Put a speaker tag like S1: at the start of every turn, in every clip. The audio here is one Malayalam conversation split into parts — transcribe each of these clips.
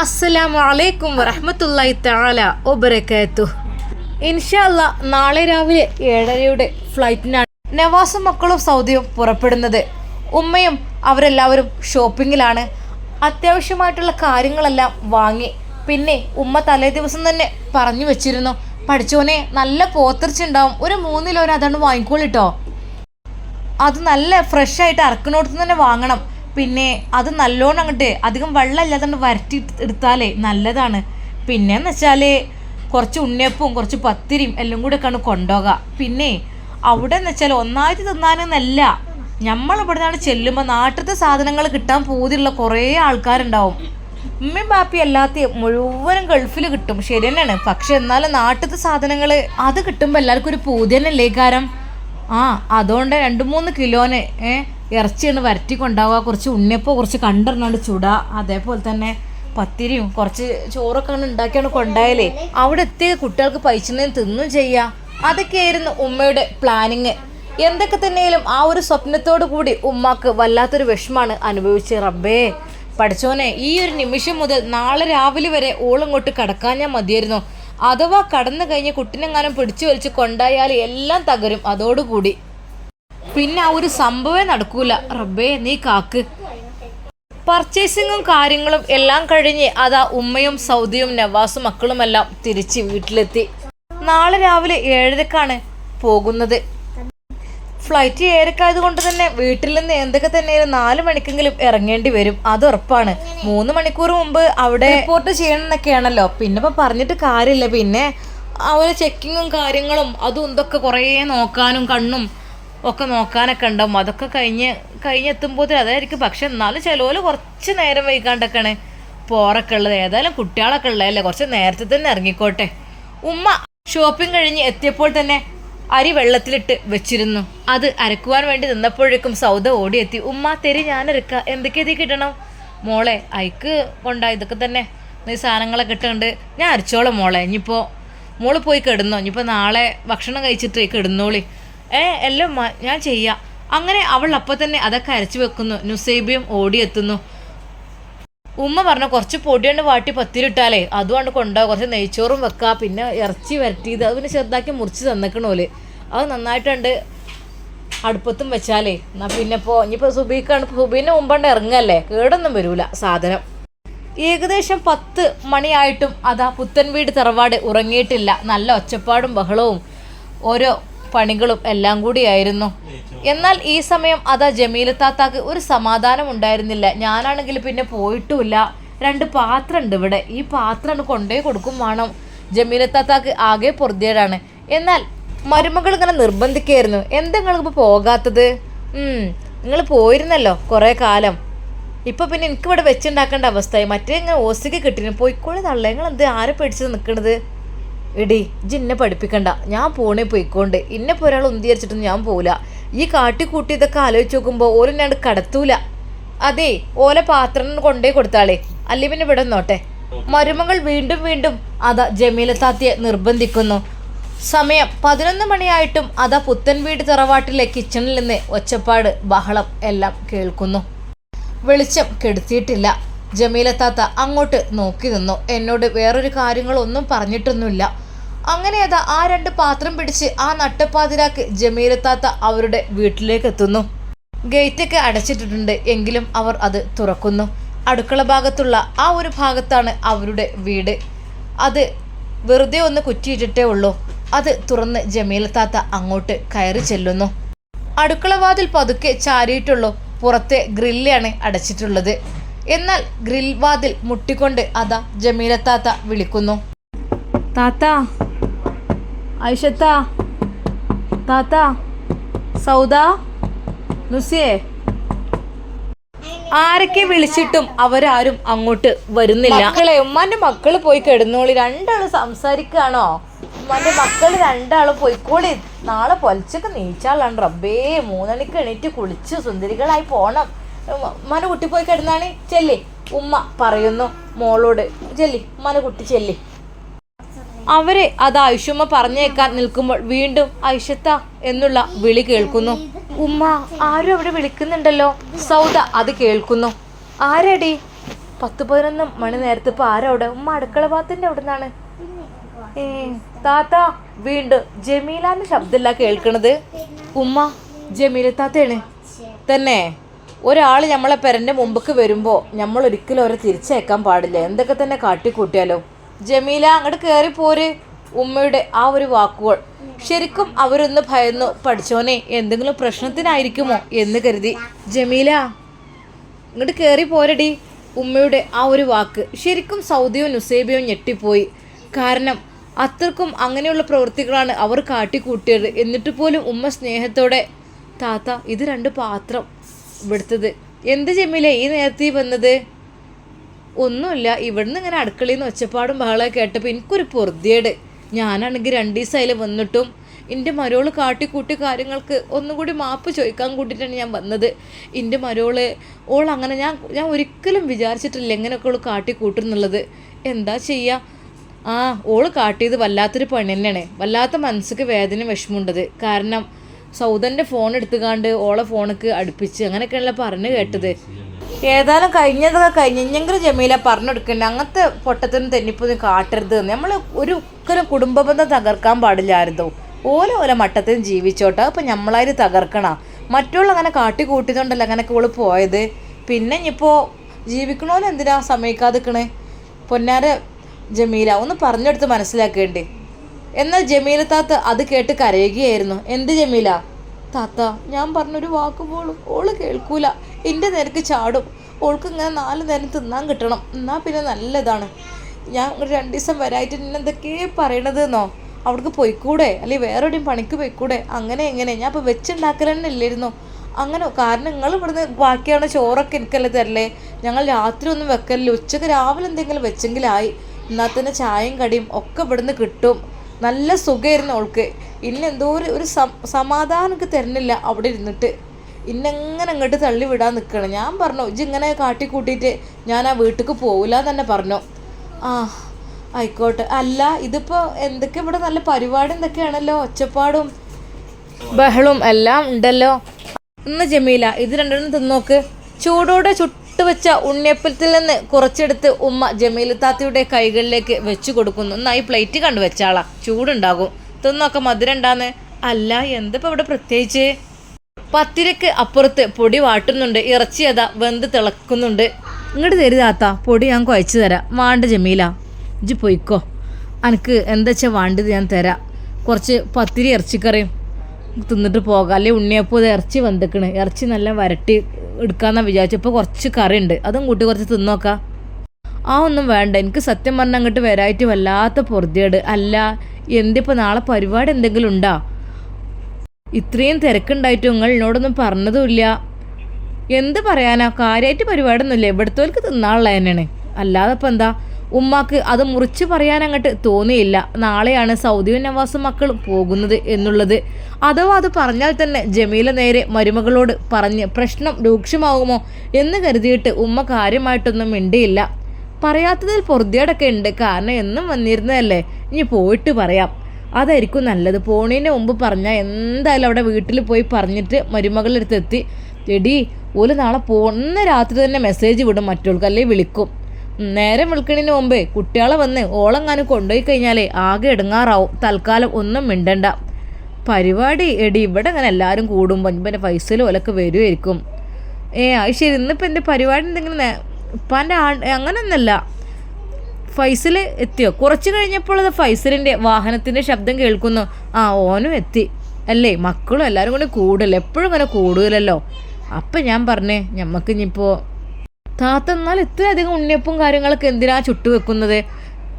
S1: അസ്സലാമു അലൈക്കും വറഹ്മത്തുള്ളാഹി തആല ഒബറകാത്തു ഇൻഷാല്ല നാളെ രാവിലെ ഏഴരയുടെ ഫ്ലൈറ്റിനാണ് നവാസും മക്കളും സൗദിയും പുറപ്പെടുന്നത്. ഉമ്മയും അവരെല്ലാവരും ഷോപ്പിങ്ങിലാണ്. അത്യാവശ്യമായിട്ടുള്ള കാര്യങ്ങളെല്ലാം വാങ്ങി. പിന്നെ ഉമ്മ തലേ ദിവസം തന്നെ പറഞ്ഞു വെച്ചിരുന്നു പഠിച്ചോനെ നല്ല പോത്തിറച്ചുണ്ടാവും. ഒരു മൂന്നിലൊരു അതാണ് വാങ്ങിക്കോളിട്ടോ. അത് നല്ല ഫ്രഷ് ആയിട്ട് അറക്കണോടത്ത് തന്നെ വാങ്ങണം. പിന്നെ അത് നല്ലോണം അങ്ങോട്ട് അധികം വെള്ളമില്ലാതെ വരട്ടി എടുത്താലേ നല്ലതാണ്. പിന്നെന്ന് വെച്ചാൽ കുറച്ച് ഉണ്ണിയപ്പവും കുറച്ച് പത്തിരിയും എല്ലാം കൂടെ ഒക്കെയാണ് കൊണ്ടുപോകുക പിന്നെ അവിടെ എന്ന് വെച്ചാൽ ഒന്നായിട്ട് തിന്നാനെന്നല്ല. നമ്മൾ ഇവിടെ നിന്നാണ് ചെല്ലുമ്പോൾ നാട്ടിലത്തെ സാധനങ്ങൾ കിട്ടാൻ പൂതിയുള്ള കുറേ ആൾക്കാരുണ്ടാവും. ഉമ്മയും ബാപ്പി അല്ലാത്ത മുഴുവനും ഗൾഫിൽ കിട്ടും. ശരി തന്നെയാണ്. പക്ഷെ എന്നാലും നാട്ടിലത്തെ സാധനങ്ങൾ അത് കിട്ടുമ്പോൾ എല്ലാവർക്കും ഒരു പൂതി തന്നെയല്ലേ കാരം ആ അതുകൊണ്ട് രണ്ട് മൂന്ന് കിലോന് ഇറച്ചിയാണ് വരട്ടിക്കൊണ്ടാവുക. കുറച്ച് ഉണ്ണിയപ്പോൾ കുറച്ച് കണ്ടെണ്ണാണ്ട് ചുട. അതേപോലെ തന്നെ പത്തിരിയും കുറച്ച് ചോറൊക്കെ ആണ് ഉണ്ടാക്കിയാണ് കൊണ്ടായാലേ അവിടെ എത്തിയ കുട്ടികൾക്ക് പൈസ തിന്നും ചെയ്യാം. അതൊക്കെയായിരുന്നു ഉമ്മയുടെ പ്ലാനിങ് എന്തൊക്കെ തന്നെയാലും ആ ഒരു സ്വപ്നത്തോടു കൂടി ഉമ്മാക്ക് വല്ലാത്തൊരു വിഷമാണ് അനുഭവിച്ച് റബ്ബേ. പഠിച്ചോനെ ഈ ഒരു നിമിഷം മുതൽ നാളെ രാവിലെ വരെ ഓളങ്ങോട്ട് കടക്കാൻ ഞാൻ മതിയായിരുന്നു. അഥവാ കടന്നു കഴിഞ്ഞ് കുട്ടിനെങ്ങാനും പിടിച്ചു വലിച്ച് കൊണ്ടായാൽ എല്ലാം തകരും അതോടുകൂടി. പിന്നെ ആ ഒരു സംഭവം നടക്കൂല. റബ്ബേ നീ കാക്ക്. പർച്ചേസിങ്ങും കാര്യങ്ങളും എല്ലാം കഴിഞ്ഞ് അതാ ഉമ്മയും സൗദിയും നവാസും മക്കളുമെല്ലാം തിരിച്ച് വീട്ടിലെത്തി. നാളെ രാവിലെ ഏഴരക്കാണ് പോകുന്നത്. ഫ്ലൈറ്റ് ഏരക്കായത് കൊണ്ട് തന്നെ വീട്ടിൽ നിന്ന് എന്തൊക്കെ തന്നെ നാല് മണിക്കെങ്കിലും ഇറങ്ങേണ്ടി വരും. അത് ഉറപ്പാണ്. മൂന്ന് മണിക്കൂർ മുമ്പ് അവിടെ റിപ്പോർട്ട് ചെയ്യണം എന്നൊക്കെയാണല്ലോ പിന്നെ ഇപ്പൊ പറഞ്ഞിട്ട് കാര്യമില്ല. പിന്നെ അവരെ ചെക്കിങ്ങും കാര്യങ്ങളും അതും ഇതൊക്കെ കുറേ നോക്കാനും കണ്ണും ഒക്കെ നോക്കാനൊക്കെ ഉണ്ടാവും. അതൊക്കെ കഴിഞ്ഞ് കഴിഞ്ഞെത്തുമ്പോൾ അതായിരിക്കും. പക്ഷെ എന്നാലും ചിലവര് കുറച്ച് നേരം വൈകാണ്ടൊക്കെയാണ് പോറൊക്കെ ഉള്ളത്. ഏതായാലും കുട്ടികളൊക്കെ ഉള്ളതല്ലേ? കുറച്ച് നേരത്തെ തന്നെ ഇറങ്ങിക്കോട്ടെ. ഉമ്മ ഷോപ്പിംഗ് കഴിഞ്ഞ് എത്തിയപ്പോൾ തന്നെ അരി വെള്ളത്തിലിട്ട് വെച്ചിരുന്നു. അത് അരക്കുവാൻ വേണ്ടി നിന്നപ്പോഴേക്കും സൗദ ഓടിയെത്തി. ഉമ്മ തെരി ഞാൻ അരക്ക എന്തൊക്കെ ഇത് കിട്ടണം? മോളെ അയക്ക് കൊണ്ട ഇതൊക്കെ തന്നെ. നീ സാധനങ്ങളൊക്കെ ഇട്ടുണ്ട് ഞാൻ അരച്ചോളാം മോളെ. ഇനിയിപ്പോൾ മോൾ പോയി കിടന്നോ? ഇനിയിപ്പോൾ നാളെ ഭക്ഷണം കഴിച്ചിട്ട് കിടന്നോളി. ഏ എല്ലാം ഞാൻ ചെയ്യാം. അങ്ങനെ അവൾ അപ്പോൾ തന്നെ അതൊക്കെ അരച്ചു വെക്കുന്നു. നുസൈബിയും ഓടിയെത്തുന്നു. ഉമ്മ പറഞ്ഞു കുറച്ച് പൊടി കൊണ്ട് വാട്ടി പത്തിരിട്ടാലേ. അതുകൊണ്ട് കൊണ്ടുപോകാം കുറച്ച് നെയ്ച്ചോറും വെക്കുക പിന്നെ ഇറച്ചി വരട്ടിയത്. അത് പിന്നെ ചെറുതാക്കി മുറിച്ച് തന്നേക്കണോൽ അത് നന്നായിട്ടുണ്ട് അടുപ്പത്തും വെച്ചാലേ. എന്നാ പിന്നെ ഇപ്പോൾ ഇനിയിപ്പോൾ സുബീക്കാണ് സുബീന്റെ മുമ്പണ്ട് ഇറങ്ങല്ലേ? കേടൊന്നും വരൂല സാധനം. ഏകദേശം പത്ത് മണിയായിട്ടും അതാ പുത്തൻ വീട് തറവാട് ഉറങ്ങിയിട്ടില്ല. നല്ല ഒച്ചപ്പാടും ബഹളവും ഓരോ പണികളും എല്ലാം കൂടിയായിരുന്നു എന്നാൽ ഈ സമയം അതാ ജമീലത്താത്താക്ക് ഒരു സമാധാനം ഉണ്ടായിരുന്നില്ല. ഞാനാണെങ്കിൽ പിന്നെ പോയിട്ടുമില്ല. രണ്ട് പാത്രം ഉണ്ട് ഇവിടെ. ഈ പാത്രം കൊണ്ടേ കൊടുക്കും വേണം. ജമീലത്താത്താക്ക് ആകെ പൊറുതിയേടാണ്. എന്നാൽ മരുമകൾ ഇങ്ങനെ നിർബന്ധിക്കായിരുന്നു. എന്താ നിങ്ങളിപ്പോൾ പോകാത്തത്? നിങ്ങൾ പോയിരുന്നല്ലോ കുറേ കാലം. ഇപ്പൊ പിന്നെ എനിക്ക് ഇവിടെ വെച്ചുണ്ടാക്കേണ്ട അവസ്ഥയായി. മറ്റേ ഇങ്ങനെ ഓസിക്ക് കിട്ടിന്. പോയിക്കോളി തള്ളേ. നിങ്ങൾ എന്ത് ആരെ പേടിച്ച് നിൽക്കണത് എടി ഇജ്ജ് പഠിപ്പിക്കണ്ട. ഞാൻ പോണേ പോയിക്കോണ്ട്. ഇന്നെ ഇപ്പോൾ ഒരാൾ ഉന്തിയരിച്ചിട്ടൊന്നും ഞാൻ പോവില്ല. ഈ കാട്ടിക്കൂട്ടി ഇതൊക്കെ ആലോചിച്ച് നോക്കുമ്പോൾ ഞാൻ കടത്തൂല. അതെ ഓല പാത്രം കൊണ്ടേ കൊടുത്താളേ. അല്ലെ പിന്നെ ഇവിടെ നോട്ടെ മരുമകൾ വീണ്ടും വീണ്ടും അതാ ജമീലത്താത്തിയെ നിർബന്ധിക്കുന്നു. സമയം പതിനൊന്ന് മണിയായിട്ടും അതാ പുത്തൻ വീട് തറവാട്ടിലെ കിച്ചണിൽ നിന്ന് ഒച്ചപ്പാട് ബഹളം എല്ലാം കേൾക്കുന്നു. വെളിച്ചം കെടുത്തിയിട്ടില്ല. ജമീലത്താത്ത അങ്ങോട്ട് നോക്കി നിന്നു. എന്നോട് വേറൊരു കാര്യങ്ങളൊന്നും പറഞ്ഞിട്ടൊന്നുമില്ല. അങ്ങനെ അത് ആ രണ്ട് പാത്രം പിടിച്ച് ആ നട്ടപ്പാതിരാക്ക് ജമീലത്താത്ത അവരുടെ വീട്ടിലേക്ക് എത്തുന്നു ഗേറ്റൊക്കെ അടച്ചിട്ടിട്ടുണ്ട് എങ്കിലും അവർ അത് തുറക്കുന്നു. അടുക്കള ഭാഗത്തുള്ള ആ ഒരു ഭാഗത്താണ് അവരുടെ വീട്. അത് വെറുതെ ഒന്ന് കുറ്റിയിട്ടിട്ടേ ഉള്ളൂ. അത് തുറന്ന് ജമീലത്താത്ത അങ്ങോട്ട് കയറി ചെല്ലുന്നു. അടുക്കളവാതിൽ പതുക്കെ ചാരിയിട്ടുള്ളൂ. പുറത്തെ ഗ്രില്ലാണ് അടച്ചിട്ടുള്ളത്. എന്നാൽ ഗ്രിൽ വാതിൽ മുട്ടിക്കൊണ്ട് അതാ ജമീലത്താത്ത വിളിക്കുന്നു. താത്ത ഐഷത്ത താത്ത സൗദ നുസിയെ. ആരൊക്കെ വിളിച്ചിട്ടും അവരാരും അങ്ങോട്ട് വരുന്നില്ല. മക്കളെ ഉമ്മാന്റെ മക്കൾ പോയി കിടന്നോളി. രണ്ടാൾ സംസാരിക്കാണോ? ഉമ്മാന്റെ മക്കൾ രണ്ടാൾ പോയിക്കോളി. നാളെ പൊലച്ചൊക്കെ നീച്ചാളാണ് റബ്ബേ. മൂന്നണിക്ക് എണീറ്റ് കുളിച്ച് സുന്ദരികളായി പോണം. ഉമ്മാനെ കുട്ടി പോയി കിടന്നാണ്? ചെല്ലി. ഉമ്മ പറയുന്നു മോളോട് ചെല്ലി. ഉമ്മാനെ കുട്ടി ചെല്ലി. അവരെ അത് ഐഷുമ്മ പറഞ്ഞേക്കാൻ നിൽക്കുമ്പോൾ വീണ്ടും ഐഷത്ത എന്നുള്ള വിളി കേൾക്കുന്നു. ഉമ്മ ആരും അവിടെ വിളിക്കുന്നുണ്ടല്ലോ. സൗദ അത് കേൾക്കുന്നു. ആരടി? പത്ത് പതിനൊന്ന് മണി നേരത്തെ ഇപ്പൊ ആരവിടെ ഉമ്മ അടുക്കള ഭാഗത്തിന്റെ അവിടെ നിന്നാണ് ഏ താത്ത വീണ്ടും ജമീലാന്റെ ശബ്ദമല്ല കേൾക്കണത്. ഉമ്മ ജമീല താത്തയാണ്. തന്നെ ഒരാൾ നമ്മളെ പെരന്റെ മുമ്പക്ക് വരുമ്പോൾ നമ്മൾ ഒരിക്കലും അവരെ തിരിച്ചയക്കാൻ പാടില്ല. എന്തൊക്കെ തന്നെ കാട്ടിക്കൂട്ടിയാലോ. ജമീല അങ്ങോട്ട് കയറി പോര്. ഉമ്മയുടെ ആ ഒരു വാക്കുകൾ. ശരിക്കും അവരൊന്ന് ഭയന്നു പഠിച്ചോനെ എന്തെങ്കിലും പ്രശ്നത്തിനായിരിക്കുമോ എന്ന് കരുതി. ജമീല ഇങ്ങോട്ട് കയറി പോരടി. ഉമ്മയുടെ ആ ഒരു വാക്ക് ശരിക്കും സൗദിയോ നുസേബിയോ ഞെട്ടിപ്പോയി. കാരണം അത്രക്കും അങ്ങനെയുള്ള പ്രവൃത്തികളാണ് അവർ കാട്ടിക്കൂട്ടിയത്. എന്നിട്ട് പോലും ഉമ്മ സ്നേഹത്തോടെ താത്ത ഇത് രണ്ട് പാത്രം എടുത്തത് എന്ത് ജമീല ഈ നേരത്തെ വന്നത്? ഒന്നുമില്ല ഇവിടുന്ന് ഇങ്ങനെ അടുക്കളയിൽ നിന്ന് ഒച്ചപ്പാടും ബഹളമൊക്കെ കേട്ടപ്പോൾ എനിക്കൊരു പൊറുതിയേട്. ഞാനാണെങ്കിൽ രണ്ട് ദിവസമായാലും വന്നിട്ടും എന്റെ മരോൾ കാട്ടിക്കൂട്ടി കാര്യങ്ങൾക്ക് ഒന്നും കൂടി മാപ്പ് ചോദിക്കാൻ കൂട്ടിയിട്ടാണ് ഞാൻ വന്നത്. എന്റെ മരോൾ ഓൾ അങ്ങനെ ഞാൻ ഞാൻ ഒരിക്കലും വിചാരിച്ചിട്ടില്ല എങ്ങനെയൊക്കെ ഓൾ കാട്ടിക്കൂട്ടുന്നുള്ളത് എന്താ ചെയ്യുക ആ ഓൾ കാട്ടിയത് വല്ലാത്തൊരു പണി തന്നെയാണ്. വല്ലാത്ത മനസ്സിക്ക് വേദന വിഷമമുണ്ടത് കാരണം സൗദന്റെ ഫോൺ എടുത്തുകാണ്ട് ഓളെ ഫോണിക്ക് അടുപ്പിച്ച് അങ്ങനെയൊക്കെയാണല്ലോ പറഞ്ഞു കേട്ടത്. ഏതായാലും കഴിഞ്ഞതൊക്കെ കഴിഞ്ഞെങ്കിലും ജമീല പറഞ്ഞെടുക്കണ്ട? അങ്ങനത്തെ പൊട്ടത്തിനും തെന്നിപ്പൊന്നും കാട്ടരുത് നമ്മൾ ഒരു കുടുംബ ബന്ധം തകർക്കാൻ പാടില്ലായിരുന്നു. ഓല ഓല മട്ടത്തിനും ജീവിച്ചോട്ടെ. അപ്പം നമ്മളായിട്ട് തകർക്കണം. മറ്റുള്ള അങ്ങനെ കാട്ടി കൂട്ടിയതുകൊണ്ടല്ല അങ്ങനെയൊക്കെ ഓൾ പോയത്? പിന്നെ ഇനിയിപ്പോൾ ജീവിക്കണമെന്ന് എന്തിനാ സമ്മതിക്കാതിക്കണേ പൊന്നാര ജമീല ഒന്ന് പറഞ്ഞെടുത്ത് മനസ്സിലാക്കേണ്ടേ. എന്നാൽ ജമീല താത്ത അത് കേട്ട് കരയുകയായിരുന്നു. എന്ത് ജമീല? താത്ത ഞാൻ പറഞ്ഞൊരു വാക്ക് പോലും ഓൾ കേൾക്കൂല. എന്റെ നേരക്ക് ചാടും. ഓൾക്ക് ഇങ്ങനെ നാല് നേരം തിന്നാൻ കിട്ടണം. എന്നാൽ പിന്നെ നല്ലതാണ്. ഞാൻ ഒരു രണ്ട് ദിവസം വരായിട്ട് നിന്നെ എന്തൊക്കെയാ പറയണത് എന്നോ അവിടേക്ക് പോയിക്കൂടെ? അല്ലെങ്കിൽ വേറെ എവിടെയും പണിക്ക് പോയിക്കൂടെ? അങ്ങനെ എങ്ങനെ ഞാൻ ഇപ്പോൾ ഇല്ലായിരുന്നു അങ്ങനെ കാരണം നിങ്ങൾ ഇവിടുന്ന് ബാക്കിയാണ് ചോറൊക്കെ എനിക്കല്ലേ തരല്ലേ ഞങ്ങൾ രാത്രി ഒന്നും വെക്കലില്ല. ഉച്ചയ്ക്ക് രാവിലെ എന്തെങ്കിലും വെച്ചെങ്കിലായി. എന്നാൽ തന്നെ ചായയും കടിയും ഒക്കെ ഇവിടുന്ന് കിട്ടും. നല്ല സുഖമായിരുന്നു അവൾക്ക്. ഇന്നെന്തോ ഒരു ഒരു സമാധാനമൊക്കെ തരുന്നില്ല അവിടെ ഇരുന്നിട്ട്. ഇന്നെങ്ങനെ അങ്ങോട്ട് തള്ളി വിടാൻ നിൽക്കണം ഞാൻ പറഞ്ഞു ഇജ് ഇങ്ങനെ കാട്ടിക്കൂട്ടിയിട്ട് ഞാൻ ആ വീട്ടിലേക്ക് എന്ന് തന്നെ പറഞ്ഞു. ആ ആയിക്കോട്ടെ. അല്ല ഇതിപ്പോൾ എന്തൊക്കെ ഇവിടെ നല്ല പരിപാടി എന്തൊക്കെയാണല്ലോ? ഒച്ചപ്പാടും ബഹളും എല്ലാം ഉണ്ടല്ലോ. ഇന്ന് ജമീല ഇത് രണ്ടെണ്ണം തിന്നോക്ക്. ചൂടോടെ ചുട്ടുവെച്ച ഉണ്ണിയപ്പത്തിൽ നിന്ന് കുറച്ചെടുത്ത് ഉമ്മ ജമീലത്താത്തയുടെ കൈകളിലേക്ക് വെച്ചു കൊടുക്കുന്നു. നന്നായി ഈ പ്ലേറ്റ് കണ്ടു വെച്ചാളാ. ചൂടുണ്ടാകും. തിന്നൊക്കെ മധുരം ഉണ്ടാന്ന് അല്ല എന്തിപ്പോ ഇവിടെ പ്രത്യേകിച്ച്? പത്തിരക്ക് അപ്പുറത്ത് പൊടി വാട്ടുന്നുണ്ട്. ഇറച്ചി അതാ വെന്ത് തിളക്കുന്നുണ്ട്. ഇങ്ങോട്ട് തരുതാത്ത പൊടി ഞാൻ കുഴച്ചു തരാം. വാണ്ട ജമീല. ഇജ്ജ് പൊയ്ക്കോ. എനിക്ക് എന്താ വെച്ചാൽ വാണ്ടത് ഞാൻ തരാം. കുറച്ച് പത്തിരി ഇറച്ചിക്കറിയും. തിന്നിട്ട് പോകാം. അല്ലെങ്കിൽ ഉണ്ണിയപ്പോൾ ഇത് ഇറച്ചി വന്നിക്കണ് ഇറച്ചി നല്ല വരട്ടി എടുക്കാമെന്നാണ് വിചാരിച്ചപ്പോൾ കുറച്ച് കറി ഉണ്ട് അതും കൂട്ടി കുറച്ച് തിന്നോക്കാം. ആ ഒന്നും വേണ്ട. എനിക്ക് സത്യം പറഞ്ഞാൽ അങ്ങോട്ട് വരായിട്ട് വല്ലാത്ത പൊറുതിയേട്. അല്ല എന്തിപ്പോൾ നാളെ പരിപാടി എന്തെങ്കിലും ഉണ്ടോ? ഇത്രയും തിരക്കുണ്ടായിട്ട് നിങ്ങൾ എന്നോടൊന്നും പറഞ്ഞതുമില്ല. എന്ത് പറയാനാ? കാര്യമായിട്ട് പരിപാടിയൊന്നുമില്ല. ഇവിടുത്തോൽക്ക് തിന്നാനുള്ള തന്നെയാണ് അല്ലാതെ ഇപ്പം എന്താ? ഉമ്മാക്ക് അത് മുറിച്ച് പറയാൻ അങ്ങോട്ട് തോന്നിയില്ല. നാളെയാണ് സൗദി നവാസ് മക്കൾ പോകുന്നത് എന്നുള്ളത്. അഥവാ അത് പറഞ്ഞാൽ തന്നെ ജമീല നേരെ മരുമകളോട് പറഞ്ഞ് പ്രശ്നം രൂക്ഷമാകുമോ എന്ന് കരുതിയിട്ട് ഉമ്മ കാര്യമായിട്ടൊന്നും മിണ്ടിയില്ല. പറയാത്തതിൽ പൊറുതിയോടൊക്കെ ഉണ്ട്. കാരണം എന്നും വന്നിരുന്നതല്ലേ? ഇനി പോയിട്ട് പറയാം. അതായിരിക്കും നല്ലത്. പോണീന്റെ മുമ്പ് പറഞ്ഞാൽ എന്തായാലും അവിടെ വീട്ടിൽ പോയി പറഞ്ഞിട്ട് മരുമകളുടെ അടുത്ത് എത്തി എടി ഓൽ നാളെ പോകുന്ന രാത്രി തന്നെ മെസ്സേജ് വിടും മറ്റുള്ളവർക്ക് അല്ലെങ്കിൽ വിളിക്കും. നേരെ വിൽക്കണതിന് മുമ്പേ കുട്ടികളെ വന്ന് ഓളെങ്ങാനും കൊണ്ടുപോയി കഴിഞ്ഞാലേ ആകെ എടുങ്ങാറാവും തൽക്കാലം ഒന്നും മിണ്ടണ്ട. പരിപാടി എടി ഇവിടെ അങ്ങനെ എല്ലാവരും കൂടുമ്പോൾ പിന്നെ പൈസയിലും ഓലൊക്കെ വരുമായിരിക്കും ഏ അത് ശരി. ഇന്നിപ്പോൾ എന്റെ പരിപാടി എന്തെങ്കിലും ഇപ്പാന്റെ ആ അങ്ങനെയൊന്നല്ല ഫൈസൽ എത്തിയോ? കുറച്ച് കഴിഞ്ഞപ്പോൾ അത് ഫൈസലിന്റെ വാഹനത്തിന്റെ ശബ്ദം കേൾക്കുന്നു. ആ ഓനും എത്തി. അല്ലേ? മക്കളും എല്ലാവരും കൂടി കൂടുതൽ എപ്പോഴും അങ്ങനെ കൂടുതലല്ലോ അപ്പം ഞാൻ പറഞ്ഞേ ഞമ്മക്ക് ഇനിയിപ്പോൾ താത്ത എന്നാൽ ഇത്രയധികം ഉണ്ണിയപ്പും കാര്യങ്ങളൊക്കെ എന്തിനാ ചുട്ടു വെക്കുന്നത്?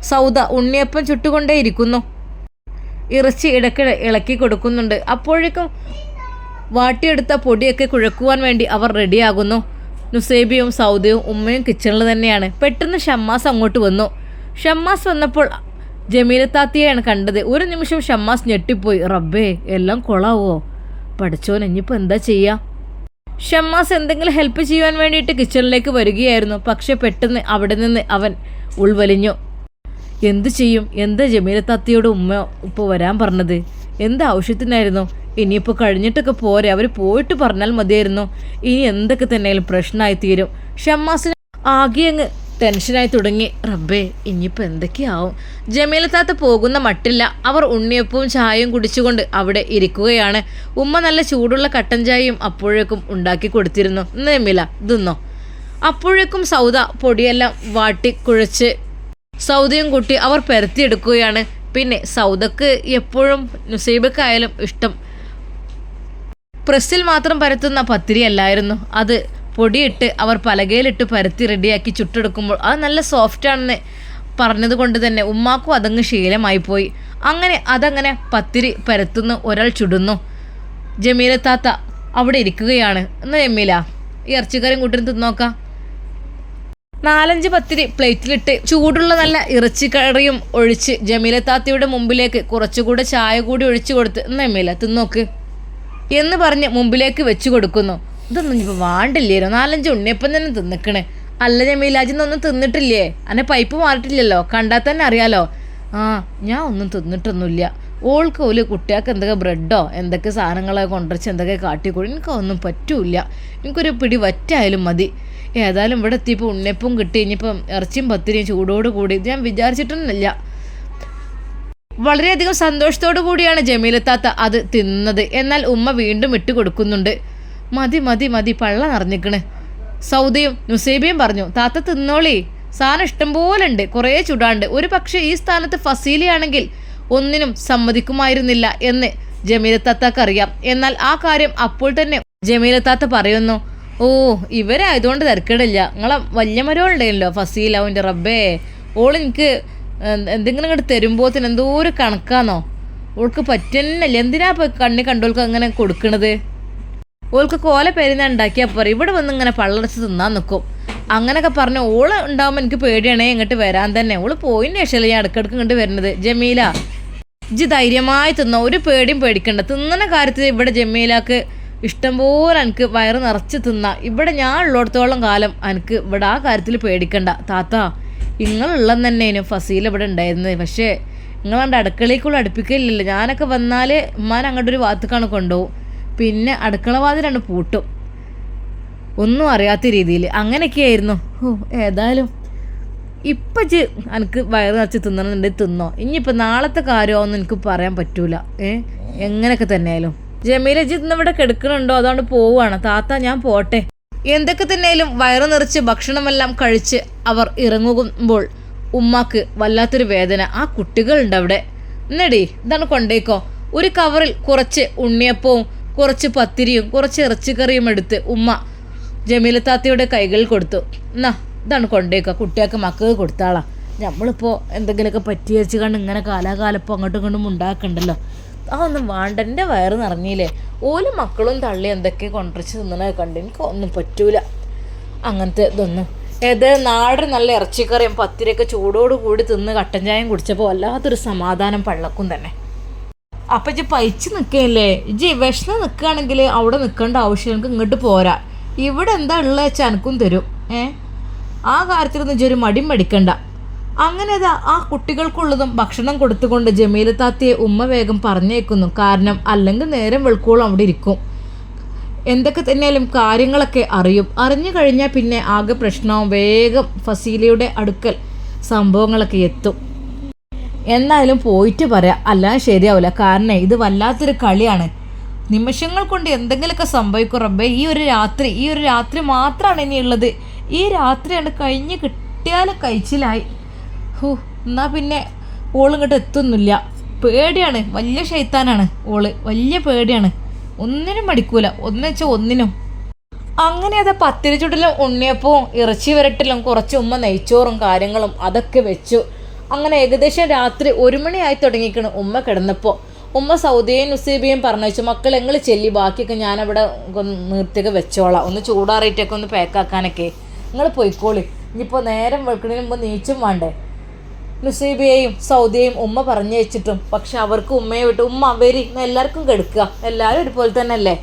S1: സൗദ ഉണ്ണിയപ്പം ചുട്ടുകൊണ്ടേ ഇരിക്കുന്നു. ഇറച്ചി ഇടയ്ക്ക് ഇളക്കി കൊടുക്കുന്നുണ്ട്. അപ്പോഴേക്കും വാട്ടിയെടുത്ത പൊടിയൊക്കെ കുഴക്കുവാൻ വേണ്ടി അവർ റെഡിയാകുന്നു. നുസേബിയും സൗദയും ഉമ്മയും കിച്ചണിൽ തന്നെയാണ്. പെട്ടെന്ന് ഷമ്മാസ് അങ്ങോട്ട് വന്നു. ഷമ്മാസ് വന്നപ്പോൾ ജമീലത്താത്തിയാണ് കണ്ടത്. ഒരു നിമിഷം ഷമ്മാസ് ഞെട്ടിപ്പോയി. റബ്ബേ എല്ലാം കൊളാവോ? പഠിച്ചോൻ ഇനിയിപ്പോൾ എന്താ ചെയ്യുക ഷമ്മാസ് എന്തെങ്കിലും ഹെൽപ്പ് ചെയ്യുവാൻ വേണ്ടിയിട്ട് കിച്ചണിലേക്ക് വരികയായിരുന്നു. പക്ഷെ പെട്ടെന്ന് അവിടെ നിന്ന് അവൻ ഉൾവലിഞ്ഞു. എന്തു ചെയ്യും? എന്താ ജമീലത്താത്തിയോട് ഉമ്മ ഇപ്പോൾ വരാൻ പറഞ്ഞത്? എന്ത് ആവശ്യത്തിനായിരുന്നു? ഇനിയിപ്പോൾ കഴിഞ്ഞിട്ടൊക്കെ പോരെ. അവർ പോയിട്ട് പറഞ്ഞാൽ മതിയായിരുന്നു. ഇനി എന്തൊക്കെ തന്നെയാലും പ്രശ്നമായി തീരും ഷമ്മാസിന് ആകെ അങ്ങ് ടെൻഷനായി തുടങ്ങി. റബ്ബേ ഇനിയിപ്പോൾ എന്തൊക്കെയാവും? ജമീലത്താത്ത പോകുന്ന മട്ടില്ല. അവർ ഉണ്ണിയപ്പവും ചായയും കുടിച്ചുകൊണ്ട് അവിടെ ഇരിക്കുകയാണ്. ഉമ്മ നല്ല ചൂടുള്ള കട്ടൻ ചായയും അപ്പോഴേക്കും ഉണ്ടാക്കി കൊടുത്തിരുന്നു. ജമീല ഇതൊന്നോ അപ്പോഴേക്കും സൗദ പൊടിയെല്ലാം വാട്ടി കുഴച്ച് സൗദയും കൂട്ടി അവർ പരത്തിയെടുക്കുകയാണ്. പിന്നെ സൗദക്ക് എപ്പോഴും നുസൈബക്കായാലും ഇഷ്ടം. പ്രസ്സിൽ മാത്രം പരത്തുന്ന പത്തിരി അല്ലായിരുന്നു. അത് പൊടിയിട്ട് അവർ പലകയിലിട്ട് പരത്തി റെഡിയാക്കി ചുട്ടെടുക്കുമ്പോൾ അത് നല്ല സോഫ്റ്റ് ആണെന്ന് പറഞ്ഞത് കൊണ്ട് തന്നെ ഉമ്മാക്കും അതങ്ങ് ശീലമായി പോയി. അങ്ങനെ അതങ്ങനെ പത്തിരി പരത്തുന്നു ഒരാൾ ചുടുന്നു. ജമീല താത്ത അവിടെ ഇരിക്കുകയാണ്. എന്നാ ജമീല ഈ ഇറച്ചിക്കറിയും കൂട്ടിന് തിന്നോക്കാം. നാലഞ്ച് പത്തിരി പ്ലേറ്റിലിട്ട് ചൂടുള്ള നല്ല ഇറച്ചിക്കറിയും ഒഴിച്ച് ജമീല താത്തയുടെ മുമ്പിലേക്ക് കുറച്ചുകൂടെ ചായ കൂടി ഒഴിച്ചു കൊടുത്ത് എന്നാ ജമീല തിന്നോക്ക്. എന്ന് പറഞ്ഞ് മുമ്പിലേക്ക് വെച്ചു കൊടുക്കുന്നു. ഇതൊന്നും ഇപ്പൊ വാണ്ടില്ലേനോ നാലഞ്ച് ഉണ്ണിയപ്പം തന്നെ തിന്നിക്കണേ. അല്ല ജമീലാജിന്നൊന്നും തിന്നിട്ടില്ലേ? അന്നെ പൈപ്പ് മാറിട്ടില്ലല്ലോ? കണ്ടാൽ തന്നെ അറിയാലോ. ആ ഞാൻ ഒന്നും തിന്നിട്ടൊന്നുമില്ല. ഓൾക്ക് ഒരു കുട്ടികൾക്ക് എന്തൊക്കെ ബ്രെഡോ എന്തൊക്കെ സാധനങ്ങളെ കൊണ്ടുവച്ച് എന്തൊക്കെ കാട്ടിക്കൂടി എനിക്കൊന്നും പറ്റൂല എനിക്കൊരു പിടി വറ്റായാലും മതി. ഏതായാലും ഇവിടെ എത്തിയപ്പോൾ ഉണ്ണിയപ്പം കിട്ടി. ഇനിയിപ്പം ഇറച്ചിയും പത്തിരിയും ചൂടോട് കൂടി. ഞാൻ വിചാരിച്ചിട്ടൊന്നുമില്ല. വളരെയധികം സന്തോഷത്തോടു കൂടിയാണ് ജമീലത്താത്ത അത് തിന്നത്. എന്നാൽ ഉമ്മ വീണ്ടും ഇട്ട് കൊടുക്കുന്നുണ്ട്. മതി മതി മതി പള്ള നിറഞ്ഞിക്കണ്. സൗദിയും നുസൈബിയും പറഞ്ഞു താത്ത തിന്നോളി. സാധനം ഇഷ്ടംപോലെ ഉണ്ട് കുറേ ചുടാണ്ട്. ഒരു പക്ഷേ ഈ സ്ഥാനത്ത് ഫസീലിയാണെങ്കിൽ ഒന്നിനും സമ്മതിക്കുമായിരുന്നില്ല എന്ന് ജമീലത്താത്തക്ക് അറിയാം. എന്നാൽ ആ കാര്യം അപ്പോൾ തന്നെ ജമീലത്താത്ത പറയുന്നു ഓ ഇവരായതുകൊണ്ട് തിരക്കിടില്ല. നിങ്ങളെ വലിയ മരവുണ്ടല്ലോ ഫസീല അവന്റെ റബ്ബേ. ഓൾ എനിക്ക് എന്ത് എന്തെങ്കിലും ഇങ്ങോട്ട് തരുമ്പോത്തിന് എന്തോ ഒരു കണക്കാന്നോ? ഓൾക്ക് പറ്റുന്നില്ല. എന്തിനാ കണ്ണി കണ്ടോൾക്ക് അങ്ങനെ കൊടുക്കണത്? ഓൾക്ക് കോല പെരുന്ന ഉണ്ടാക്കിയാൽ ഇവിടെ വന്ന് ഇങ്ങനെ പള്ളടച്ച് തിന്നാൻ നിൽക്കും അങ്ങനെയൊക്കെ പറഞ്ഞ് ഓൾ ഉണ്ടാവുമ്പോൾ എനിക്ക് പേടിയാണേ ഇങ്ങോട്ട് വരാൻ തന്നെ. ഓൾ പോയിന്റെ ശേഷമല്ലേ ഞാൻ ഇടക്കിടക്ക് ഇങ്ങോട്ട് വരുന്നത്. ജമീല ഇജ്ജ് ധൈര്യമായി തിന്നോ ഒരു പേടിയും പേടിക്കണ്ട. തിന്നണ കാര്യത്തിൽ ഇവിടെ ജമീലാക്ക് ഇഷ്ടംപോലെ എനിക്ക് വയറ് നിറച്ച് തിന്ന. ഇവിടെ ഞാൻ ഉള്ളിടത്തോളം കാലം എനിക്ക് ഇവിടെ ആ കാര്യത്തിൽ പേടിക്കണ്ട. താത്ത നിങ്ങളുള്ളത് തന്നെയാണ് ഫസീൽ ഇവിടെ ഉണ്ടായിരുന്നത്. പക്ഷേ നിങ്ങളെ അടുക്കളയ്ക്കുള്ള അടുപ്പിക്കലില്ലല്ലോ. ഞാനൊക്കെ വന്നാൽ ഉമ്മാൻ അങ്ങോട്ടൊരു ഭാഗത്തേക്കാണ് കൊണ്ടുപോകും പിന്നെ അടുക്കളവാതിലാണ് പൂട്ടും. ഒന്നും അറിയാത്ത രീതിയിൽ. അങ്ങനെയൊക്കെയായിരുന്നു. ഓ ഏതായാലും. ഇപ്പം ഇജ്ജ് എനിക്ക് വയറ് നിറച്ച് തിന്നണമെന്നുണ്ടെങ്കിൽ തിന്നോ. ഇനിയിപ്പോൾ നാളത്തെ കാര്യമൊന്നും എനിക്ക് പറയാൻ പറ്റൂല. ഏ? എങ്ങനെയൊക്കെ തന്നെയായാലും ജമീല ജി ഇന്ന് ഇവിടെ കിടക്കണുണ്ടോ? അതുകൊണ്ട് പോവുകയാണ്. താത്ത ഞാൻ പോട്ടെ. എന്തൊക്കെ തന്നെയാലും വയറ് നിറച്ച് ഭക്ഷണമെല്ലാം കഴിച്ച് അവർ ഇറങ്ങുമ്പോൾ ഉമ്മാക്ക് വല്ലാത്തൊരു വേദന. ആ കുട്ടികളുണ്ട് അവിടെ. എന്നടി ഇതാണ് കൊണ്ടേക്കോ. ഒരു കവറിൽ കുറച്ച് ഉണ്ണിയപ്പവും കുറച്ച് പത്തിരിയും കുറച്ച് ഇറച്ചിക്കറിയും എടുത്ത് ഉമ്മ ജമീല താത്തയുടെ കൈകളിൽ കൊടുത്തു. എന്നാ ഇതാണ് കൊണ്ടേക്കുക കുട്ടിയൊക്കെ മക്കൾക്ക് കൊടുത്താളാ. നമ്മളിപ്പോൾ എന്തെങ്കിലുമൊക്കെ പറ്റി വെച്ച് കണ്ട് ഇങ്ങനെ കാലാകാലപ്പോൾ അങ്ങോട്ടും ഇങ്ങോട്ടും ഉണ്ടാക്കണ്ടല്ലോ അതൊന്നും വേണ്ട. എന്റെ വയറ് നിറഞ്ഞില്ലേ? ഓൽ മക്കളും തള്ളി എന്തൊക്കെ കൊണ്ടിച്ച് തിന്നണ കണ്ട് എനിക്ക് ഒന്നും പറ്റൂല. അങ്ങനത്തെ ഇതൊന്നും. ഏത് നാടൻ നല്ല ഇറച്ചിക്കറിയും പത്തിരിയൊക്കെ ചൂടോട് കൂടി തിന്ന് കട്ടൻ ചായം കുടിച്ചപ്പോൾ വല്ലാത്തൊരു സമാധാനം പള്ളക്കും തന്നെ. അപ്പം ഇജ്ജ് പൈച്ച് നിൽക്കില്ലേ ഇജ്ജ് വിഷന്ന് നിൽക്കുകയാണെങ്കിൽ അവിടെ നിൽക്കേണ്ട ആവശ്യം എനിക്ക് ഇങ്ങോട്ട് പോരാ. ഇവിടെ എന്താ ഉള്ളത് വെച്ചാൽ എനിക്കും തരും ഏ? ആ കാര്യത്തിലൊന്നും ഇജ്ജ് മടിയും മടിക്കണ്ട. അങ്ങനെ അതാ ആ കുട്ടികൾക്കുള്ളതും ഭക്ഷണം കൊടുത്തുകൊണ്ട് ജമീല ഉമ്മ വേഗം പറഞ്ഞേക്കുന്നു. കാരണം അല്ലെങ്കിൽ നേരം വെളുക്കോളം അവിടെ ഇരിക്കും. എന്തൊക്കെ തന്നെയാലും കാര്യങ്ങളൊക്കെ അറിയും. അറിഞ്ഞു കഴിഞ്ഞാൽ പിന്നെ ആകെ പ്രശ്നവും വേഗം ഫസീലയുടെ അടുക്കൽ സംഭവങ്ങളൊക്കെ എത്തും. എന്നാലും പോയിട്ട് പറയാം. അല്ലാതെ ശരിയാവില്ല. കാരണം ഇത് വല്ലാത്തൊരു കളിയാണ്. നിമിഷങ്ങൾ കൊണ്ട് എന്തെങ്കിലുമൊക്കെ സംഭവിക്കും റബ്ബേ. ഈ ഒരു രാത്രി ഈ ഒരു രാത്രി മാത്രമാണ് ഇനിയുള്ളത് ഈ രാത്രിയാണ് കഴിഞ്ഞ് കിട്ടിയാൽ കഴിച്ചിലായി. ഹൂ എന്നാൽ പിന്നെ ഓളിങ്ങോട്ട് എത്തുന്നില്ല. പേടിയാണ്. വലിയ ഷെയ്ത്താനാണ് ഓൾ. വലിയ പേടിയാണ്. ഒന്നിനും മടിക്കൂല. ഒന്ന് വെച്ചാൽ ഒന്നിനും. അങ്ങനെ അത് പത്തിരി ചുട്ടിലും ഉണ്ണിയപ്പവും ഇറച്ചി വരട്ടിലും കുറച്ച് ഉമ്മ നെയ്ച്ചോറും കാര്യങ്ങളും അതൊക്കെ വെച്ചു. അങ്ങനെ ഏകദേശം രാത്രി ഒരു മണിയായി തുടങ്ങിക്കണ് ഉമ്മ കിടന്നപ്പോൾ ഉമ്മ സൗദിയും നുസീബിയും പറഞ്ഞു മക്കൾ എങ്ങൾ ചെല്ലി ബാക്കിയൊക്കെ ഞാനവിടെ നിർത്തിയൊക്കെ വെച്ചോളാം. ഒന്ന് ചൂടാറിയിട്ടൊക്കെ ഒന്ന് പാക്കാക്കാനൊക്കെ നിങ്ങൾ പോയിക്കോളി. ഇനിയിപ്പോൾ നേരം വെളുക്കണതിന് മുമ്പ് നീച്ചും വേണ്ടേ. നുസീബിയെയും സൗദിയെയും ഉമ്മ പറഞ്ഞു വെച്ചിട്ടും പക്ഷെ അവർക്ക് ഉമ്മയെ വിട്ട് ഉമ്മ വരി എല്ലാവർക്കും കെടുക്കുക എല്ലാവരും ഒരുപോലെ തന്നെ അല്ലേ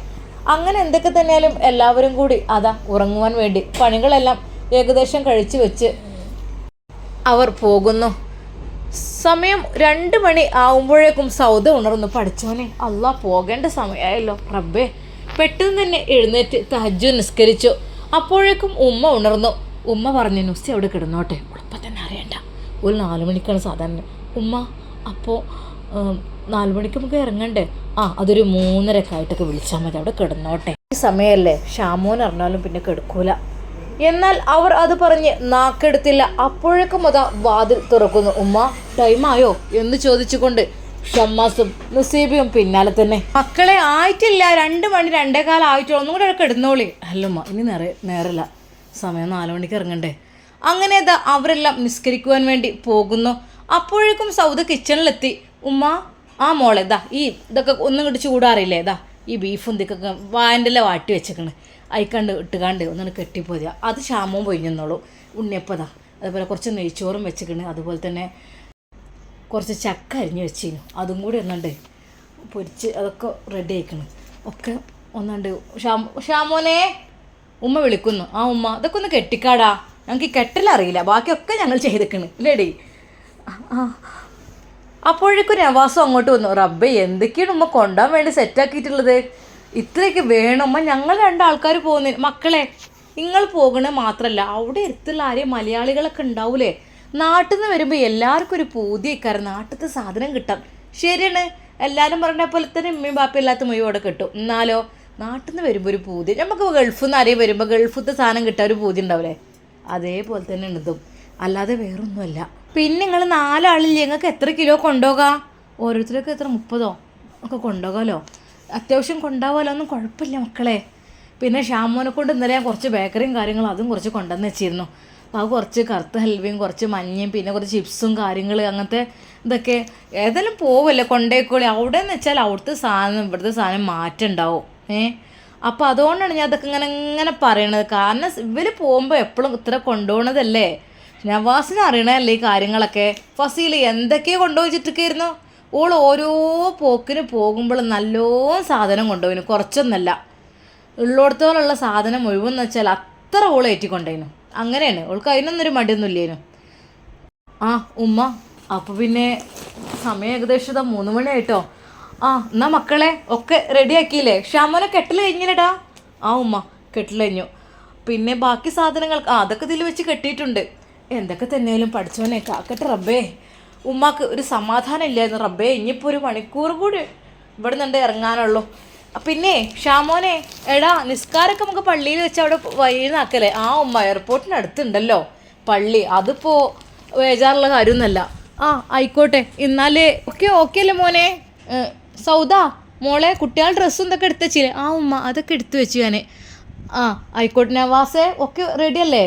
S1: അങ്ങനെ എന്തൊക്കെ തന്നെയാലും എല്ലാവരും കൂടി അതാ ഉറങ്ങുവാൻ വേണ്ടി പണികളെല്ലാം ഏകദേശം കഴിച്ചു വെച്ച് അവർ പോകുന്നു. സമയം രണ്ട് മണി ആവുമ്പോഴേക്കും സൗദ ഉണർന്നു. പഠിച്ചോനെ അല്ല പോകേണ്ട സമയമായല്ലോ റബ്ബേ പെട്ടെന്ന് തന്നെ എഴുന്നേറ്റ് തഹജു നിസ്കരിച്ചു. അപ്പോഴേക്കും ഉമ്മ ഉണർന്നു. ഉമ്മ പറഞ്ഞു നുസി അവിടെ കിടന്നോട്ടെ. ഉളപ്പം തന്നെ അറിയണ്ട. ഒരു നാല് മണിക്കാണ് സാധാരണ. ഉമ്മ അപ്പോൾ നാല് മണിക്ക് നമുക്ക് ഇറങ്ങണ്ടേ? ആ അതൊരു മൂന്നരക്കായിട്ടൊക്കെ വിളിച്ചാൽ മതി. അവിടെ കിടന്നോട്ടെ. ഈ സമയമല്ലേ ഷാമോൻ അറിഞ്ഞാലും പിന്നെ കെടുക്കൂല. എന്നാൽ അവർ അത് പറഞ്ഞ് നാക്കെടുത്തില്ല. അപ്പോഴേക്കും അതാ വാതിൽ തുറക്കുന്നു. ഉമ്മ ടൈമായോ എന്ന് ചോദിച്ചുകൊണ്ട് ഷമ്മാസും നസീബിയും പിന്നാലെ തന്നെ. മക്കളെ ആയിട്ടില്ല. രണ്ട് മണി രണ്ടേ കാലം ആയിട്ടുള്ളൂ ഒന്നും കൂടെ കിടന്നോളി. അല്ലമ്മ ഇനി നേരെ നേരല്ല. സമയം നാല് മണിക്ക് ഇറങ്ങണ്ടേ? അങ്ങനെ ഇതാ അവരെല്ലാം നിസ്കരിക്കുവാൻ വേണ്ടി പോകുന്നു. അപ്പോഴേക്കും സൗദ കിച്ചണിലെത്തി ഉമ്മ ആ മോളെ ഇതാ ഈ ഇതൊക്കെ ഒന്നും കിട്ടി ചൂടാറില്ലേ? ഇതാ ഈ ബീഫും ഇതൊക്കെ വായന്റെ വാട്ടി വെച്ചേക്കണ്. അയക്കാണ്ട് ഇട്ടുകാണ്ട് ഒന്നാണ് കെട്ടിപ്പോതിയ അത് ക്ഷാമവും പൊയിഞ്ഞെന്നുള്ളൂ ഉണ്ണിയപ്പതാ അതുപോലെ കുറച്ച് നെയ്ച്ചോറും വെച്ചിക്കണ് അതുപോലെ തന്നെ കുറച്ച് ചക്ക അരിഞ്ഞ് വെച്ചിരുന്നു. അതും കൂടി ഒന്നുണ്ട് പൊരിച്ച് അതൊക്കെ റെഡി ആയിക്കണ്. ഒക്കെ ഒന്നുണ്ട് ഷാമോ ഷാമോനെ ഉമ്മ വിളിക്കുന്നു. ആ ഉമ്മ ഇതൊക്കെ ഒന്ന് കെട്ടിക്കാടാ. ഞങ്ങൾക്ക് ഈ കെട്ടലറിയില്ല ബാക്കിയൊക്കെ ഞങ്ങൾ ചെയ്തേക്കണ്. ഇല്ലേടി? അപ്പോഴേക്കും നവാസം അങ്ങോട്ട് വന്നു. റബ്ബെ എന്തൊക്കെയാണ് ഉമ്മ കൊണ്ടാൻ വേണ്ടി സെറ്റാക്കിയിട്ടുള്ളത് ഇത്രയൊക്കെ വേണം. ഞങ്ങൾ രണ്ടാൾക്കാർ പോകുന്ന. മക്കളെ നിങ്ങൾ പോകണ മാത്രമല്ല അവിടെ അടുത്തുള്ള ആരെയും മലയാളികളൊക്കെ ഉണ്ടാവൂലേ? നാട്ടിൽ നിന്ന് വരുമ്പോൾ എല്ലാവർക്കും ഒരു പൂതിയേക്കാരം. നാട്ടിലത്തെ സാധനം കിട്ടാം. ശരിയാണ്. എല്ലാവരും പറഞ്ഞ പോലെ തന്നെ ഉമ്മയും ബാപ്പയും ഇല്ലാത്ത മുഴുവൻ അവിടെ കിട്ടും. എന്നാലോ നാട്ടിൽ നിന്ന് വരുമ്പോൾ ഒരു പൂതി. നമുക്ക് ഗൾഫിൽ നിന്ന് ആരെയും വരുമ്പോൾ ഗൾഫിലത്തെ സാധനം കിട്ടാൻ ഒരു പൂതി ഉണ്ടാവില്ലേ അതേപോലെ തന്നെ ഇതും. അല്ലാതെ വേറൊന്നുമല്ല. പിന്നെ നിങ്ങൾ നാലാളില്ലേ? നിങ്ങൾക്ക് എത്ര കിലോ കൊണ്ടുപോകാം? ഓരോരുത്തർക്ക് എത്ര? മുപ്പതോ? ഒക്കെ കൊണ്ടുപോകാമല്ലോ അത്യാവശ്യം കൊണ്ടാവുമല്ലോ ഒന്നും കുഴപ്പമില്ല മക്കളെ. പിന്നെ ഷാമോനെ കൊണ്ട് ഇന്നലെ ഞാൻ കുറച്ച് ബേക്കറിയും കാര്യങ്ങളും അതും കുറച്ച് കൊണ്ടുവന്ന് വെച്ചിരുന്നു. അപ്പോൾ കുറച്ച് കറുത്ത ഹൽവയും കുറച്ച് മഞ്ഞയും പിന്നെ കുറച്ച് ചിപ്സും കാര്യങ്ങൾ അങ്ങനത്തെ ഇതൊക്കെ ഏതായാലും പോവല്ലേ കൊണ്ടേക്കോളി. അവിടെ എന്ന് വെച്ചാൽ അവിടുത്തെ സാധനം ഇവിടുത്തെ സാധനം മാറ്റം ഉണ്ടാവും. ഏ? അപ്പോൾ അതുകൊണ്ടാണ് ഞാൻ അതൊക്കെ ഇങ്ങനെ ഇങ്ങനെ പറയണത്. കാരണം ഇവർ പോകുമ്പോൾ എപ്പോഴും ഇത്ര കൊണ്ടുപോകണതല്ലേ നവാസിന് അറിയണല്ലേ ഈ കാര്യങ്ങളൊക്കെ? ഫസീൽ എന്തൊക്കെയോ കൊണ്ടുപോയിച്ചിട്ടൊക്കെയായിരുന്നു ഓൾ ഓരോ പോക്കിന് പോകുമ്പോൾ നല്ലോ സാധനം കൊണ്ടുപോയിന് കുറച്ചൊന്നല്ല. ഉള്ളിടത്തോളമുള്ള സാധനം മുഴുവൻ എന്ന് വെച്ചാൽ അത്ര ഓൾ ഏറ്റിക്കൊണ്ടേനു. അങ്ങനെയാണ്. ഓൾക്ക് അതിനൊന്നൊരു മടിയൊന്നും ഇല്ലേനു ആ ഉമ്മ. അപ്പോൾ പിന്നെ സമയം ഏകദേശം ഇതാ മൂന്ന് മണിയായിട്ടോ ആ എന്നാ മക്കളെ ഒക്കെ റെഡിയാക്കിയില്ലേ ഷാമോനെ കെട്ടിൽ കഴിഞ്ഞില്ലടാ? ആ ഉമ്മ കെട്ടിൽ കഴിഞ്ഞു. പിന്നെ ബാക്കി സാധനങ്ങൾ ആ അതൊക്കെ ഇതിൽ വെച്ച് കെട്ടിയിട്ടുണ്ട്. എന്തൊക്കെ തന്നെയാലും പഠിച്ചോനെ കാക്കട്ടെ റബ്ബേ. ഉമ്മാക്ക് ഒരു സമാധാനം ഇല്ലായിരുന്നു. റബ്ബേ ഇനിയിപ്പോൾ ഒരു മണിക്കൂർ കൂടി ഇവിടെ നിന്നുണ്ട് ഇറങ്ങാനുള്ളൂ പിന്നെ ഷാമോനെ എടാ നിസ്കാരമൊക്കെ നമുക്ക് പള്ളിയിൽ വെച്ച് അവിടെ വൈകുന്നാക്കല്ലേ ആ ഉമ്മ എയർപോർട്ടിന് അടുത്തുണ്ടല്ലോ പള്ളി. അതിപ്പോൾ ബേജാറുള്ള കാര്യമൊന്നുമല്ല. ആ ആയിക്കോട്ടെ. എന്നാലേ ഓക്കെ ഓക്കെ അല്ലേ മോനെ? സൗദ മോളെ കുട്ടികളുടെ ഡ്രസ്സും ഇതൊക്കെ എടുത്ത് ആ ഉമ്മ അതൊക്കെ എടുത്തു വെച്ചു ഞാൻ ആ ആയിക്കോട്ടെ. നവാസേ ഒക്കെ റെഡി അല്ലേ?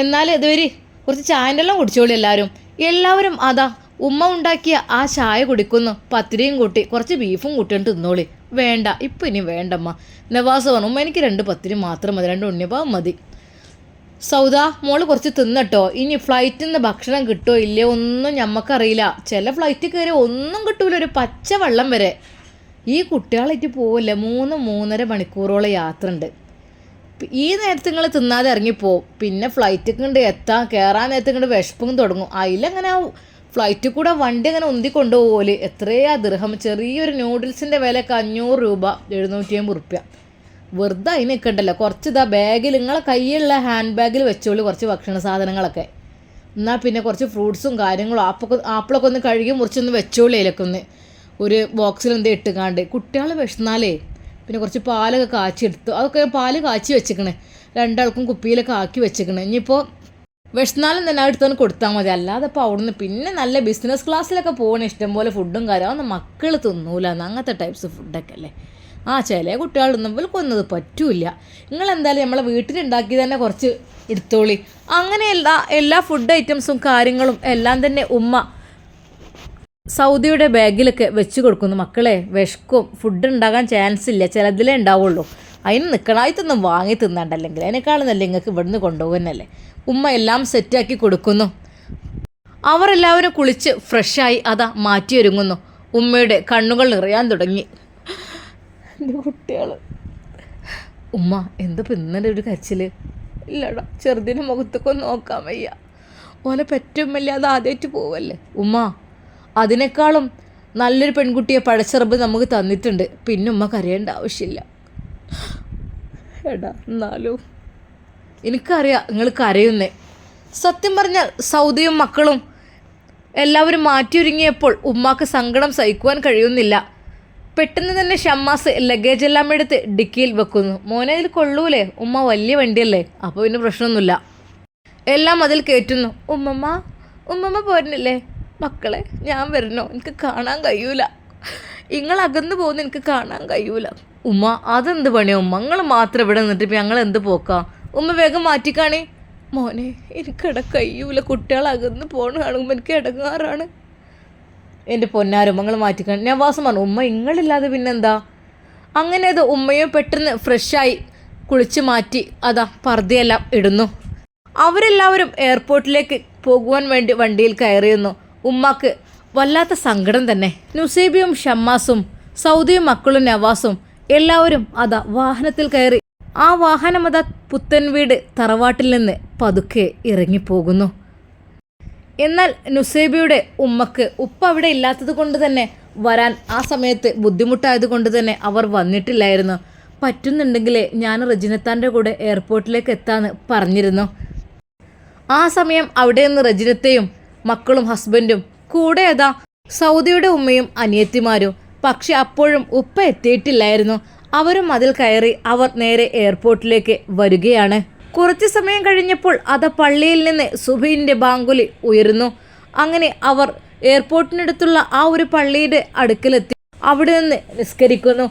S1: എന്നാൽ ഇതുവരെ കുറച്ച് ചായന്റെ എല്ലാം കുടിച്ചോളൂ എല്ലാവരും. എല്ലാവരും അതാ ഉമ്മ ഉണ്ടാക്കിയ ആ ചായ കുടിക്കുന്നു. പത്തിരിയും കൂട്ടി കുറച്ച് ബീഫും കൂട്ടിയിട്ട് തിന്നോളി. വേണ്ട ഇപ്പം ഇനി വേണ്ടമ്മ. നവാസ് പറഞ്ഞു ഉമ്മ എനിക്ക് രണ്ട് പത്തിരി മാത്രം മതി രണ്ട് ഉണ്ണിയപ്പം മതി. സൗദ മോൾ കുറച്ച് തിന്നട്ടോ. ഇനി ഫ്ലൈറ്റിൽ നിന്ന് ഭക്ഷണം കിട്ടോ ഇല്ലയോ ഒന്നും ഞമ്മക്കറിയില്ല. ചില ഫ്ലൈറ്റ് കയറി ഒന്നും കിട്ടൂല ഒരു പച്ച വെള്ളം വരെ. ഈ കുട്ടികളായിട്ട് പോവില്ല മൂന്ന് മൂന്നര മണിക്കൂറോളം യാത്ര ഉണ്ട് ഈ നേരത്ത് നിങ്ങൾ തിന്നാതെ ഇറങ്ങിപ്പോവും പിന്നെ ഫ്ലൈറ്റ് കണ്ട് എത്താൻ കയറാൻ നേരത്ത് ഇങ്ങോട്ട് വിശപ്പും തുടങ്ങും. അതിലങ്ങനെ ഫ്ലൈറ്റിൽ കൂടെ വണ്ടി അങ്ങനെ ഉന്തി കൊണ്ടുപോകൽ എത്രയാ ദൃഹം? ചെറിയൊരു നൂഡിൽസിന്റെ വിലയൊക്കെ അഞ്ഞൂറ് രൂപ എഴുന്നൂറ്റി അമ്പത് റുപ്യ. വെറുതെ അതിന് നിൽക്കണ്ടല്ലോ കുറച്ച് ഇതാ ബാഗിൽ നിങ്ങളെ കയ്യിലുള്ള ഹാൻഡ് ബാഗിൽ വെച്ചോളൂ കുറച്ച് ഭക്ഷണ സാധനങ്ങളൊക്കെ. എന്നാൽ പിന്നെ കുറച്ച് ഫ്രൂട്ട്സും കാര്യങ്ങളും ആപ്പൊക്കെ ആപ്പിളൊക്കെ ഒന്ന് കഴുകി മുറിച്ചൊന്ന് വെച്ചോളൂ അതിലൊക്കെ ഒന്ന്. ഒരു ബോക്സിൽ എന്ത് ഇട്ടുകാണ്ട്. കുട്ടികൾ വിഷന്നാലേ പിന്നെ കുറച്ച് പാലൊക്കെ കാച്ചി എടുത്തു അതൊക്കെ പാൽ കാച്ചി വെച്ചിക്കണേ. രണ്ടാൾക്കും കുപ്പിയിലൊക്കെ ആക്കി വെച്ചിക്കണേ. ഇനിയിപ്പോൾ വിഷന്നാലും തന്നെ അടുത്തൊന്ന് കൊടുത്താൽ മതി. അല്ലാതെ ഇപ്പോൾ അവിടുന്ന് പിന്നെ നല്ല ബിസിനസ് ക്ലാസ്സിലൊക്കെ പോകണ ഇഷ്ടംപോലെ ഫുഡും കാര്യം അതൊന്നും മക്കൾ തിന്നൂല. അങ്ങനത്തെ ടൈപ്സ് ഫുഡൊക്കെ അല്ലേ? ആ ചില കുട്ടികളൊന്നും കൊന്നത് പറ്റൂല നിങ്ങൾ എന്തായാലും നമ്മളെ വീട്ടിലുണ്ടാക്കി തന്നെ കുറച്ച് എടുത്തോളി. അങ്ങനെ എല്ലാ എല്ലാ ഫുഡ് ഐറ്റംസും കാര്യങ്ങളും എല്ലാം തന്നെ ഉമ്മ സൗദിയുടെ ബാഗിലൊക്കെ വെച്ച് കൊടുക്കുന്നു. മക്കളെ വിശക്കും. ഫുഡ് ഉണ്ടാകാൻ ചാൻസ് ഇല്ല. ചിലതിലേ ഉണ്ടാവുള്ളൂ. അതിന് നിൽക്കണായിട്ടൊന്നും വാങ്ങി തിന്നണ്ടല്ലെങ്കിൽ അതിനേക്കാളും നല്ല നിങ്ങൾക്ക് ഇവിടുന്ന് കൊണ്ടുപോകുന്നല്ലേ ഉമ്മ എല്ലാം സെറ്റാക്കി കൊടുക്കുന്നു. അവരെല്ലാവരും കുളിച്ച് ഫ്രഷായി അതാ മാറ്റിയൊരുങ്ങുന്നു. ഉമ്മയുടെ കണ്ണുകൾ നിറയാൻ തുടങ്ങി. കുട്ടികൾ ഉമ്മ എന്താ ഇന്നലെ ഒരു കരച്ചിൽ ഇല്ലടാ ചെറുതിന് മുഖത്തൊക്കെ നോക്കാൻ വയ്യ. ഓലെ പറ്റുമല്ലേ അത് ആദ്യമായിട്ട് പോവല്ലേ. ഉമ്മ അതിനേക്കാളും നല്ലൊരു പെൺകുട്ടിയെ പഴച്ചറബ് നമുക്ക് തന്നിട്ടുണ്ട്. പിന്നെ ഉമ്മ കരയേണ്ട ആവശ്യമില്ല. എടാ എന്നാലും. എനിക്കറിയാം നിങ്ങൾ കരയുന്നേ. സത്യം പറഞ്ഞാൽ സൗദിയും മക്കളും എല്ലാവരും മാറ്റിയൊരുങ്ങിയപ്പോൾ ഉമ്മാക്ക് സങ്കടം സഹിക്കുവാൻ കഴിയുന്നില്ല. പെട്ടെന്ന് തന്നെ ഷമ്മാസ് ലഗേജ് എല്ലാം എടുത്ത് ഡിക്കിയിൽ വെക്കുന്നു. മോനെ അതിൽ കൊള്ളൂലേ? ഉമ്മ വലിയ വണ്ടിയല്ലേ? അപ്പോൾ പിന്നെ പ്രശ്നമൊന്നുമില്ല. എല്ലാം അതിൽ കയറ്റുന്നു. ഉമ്മമ്മ ഉമ്മമ്മ പോരുന്നില്ലേ? മക്കളെ ഞാൻ വരണോ? എനിക്ക് കാണാൻ കഴിയൂല. നിങ്ങൾ അകന്നു പോകുന്ന എനിക്ക് കാണാൻ കഴിയൂല. ഉമ്മ അതെന്ത് പണിയോ? ഉമ്മ നിങ്ങൾ മാത്രം ഇവിടെ നിന്നിട്ട് ഇപ്പം ഞങ്ങൾ എന്ത് പോക്കാം? ഉമ്മ വേഗം മാറ്റിക്കാണേ. മോനെ എനിക്കിട കഴിയൂല. കുട്ടികൾ അകന്ന് പോണ കാണുമ്പോൾ എനിക്ക് ഇടങ്ങാറാണ്. എന്റെ പൊന്നാരും ഉമ്മങ്ങൾ മാറ്റിക്കാണ്. ഞാൻ വാസം പറഞ്ഞു ഉമ്മ ഇങ്ങളില്ലാതെ പിന്നെന്താ? അങ്ങനെ അത് ഉമ്മയും പെട്ടെന്ന് ഫ്രഷായി കുളിച്ച് മാറ്റി അതാ പർദ്ദയെല്ലാം ഇടുന്നു. അവരെല്ലാവരും എയർപോർട്ടിലേക്ക് പോകുവാൻ വേണ്ടി വണ്ടിയിൽ കയറിയുന്നു ഉമ്മാക്ക് വല്ലാത്ത സങ്കടം തന്നെ. നുസൈബിയും ഷമ്മാസും സൗദിയും മക്കളും നവാസും എല്ലാവരും അതാ വാഹനത്തിൽ കയറി. ആ വാഹനം അതാ പുത്തൻ വീട് തറവാട്ടിൽ നിന്ന് പതുക്കെ ഇറങ്ങിപ്പോകുന്നു. എന്നാൽ നുസൈബിയുടെ ഉമ്മക്ക് ഉപ്പ അവിടെ ഇല്ലാത്തത് കൊണ്ട് തന്നെ വരാൻ ആ സമയത്ത് ബുദ്ധിമുട്ടായത് കൊണ്ട് തന്നെ അവർ വന്നിട്ടില്ലായിരുന്നു. പറ്റുന്നുണ്ടെങ്കിൽ ഞാൻ റജിനത്താന്റെ കൂടെ എയർപോർട്ടിലേക്ക് എത്താമെന്ന് പറഞ്ഞിരുന്നു. ആ സമയം അവിടെ നിന്ന് റജിനത്തെയും മക്കളും ഹസ്ബൻഡും കൂടെ അതാ സൗദിയുടെ ഉമ്മയും അനിയത്തിമാരും. പക്ഷെ അപ്പോഴും ഉപ്പ എത്തിയിട്ടില്ലായിരുന്നു. അവരും അതിൽ കയറി അവർ നേരെ എയർപോർട്ടിലേക്ക് വരികയാണ്. കുറച്ചു സമയം കഴിഞ്ഞപ്പോൾ അത പള്ളിയിൽ നിന്ന് സുബീന്റെ ബാങ്കുലി ഉയരുന്നു. അങ്ങനെ അവർ എയർപോർട്ടിനടുത്തുള്ള ആ ഒരു പള്ളിയുടെ അടുക്കലെത്തി. അവിടെ നിന്ന് നിസ്കരിക്കുന്നു.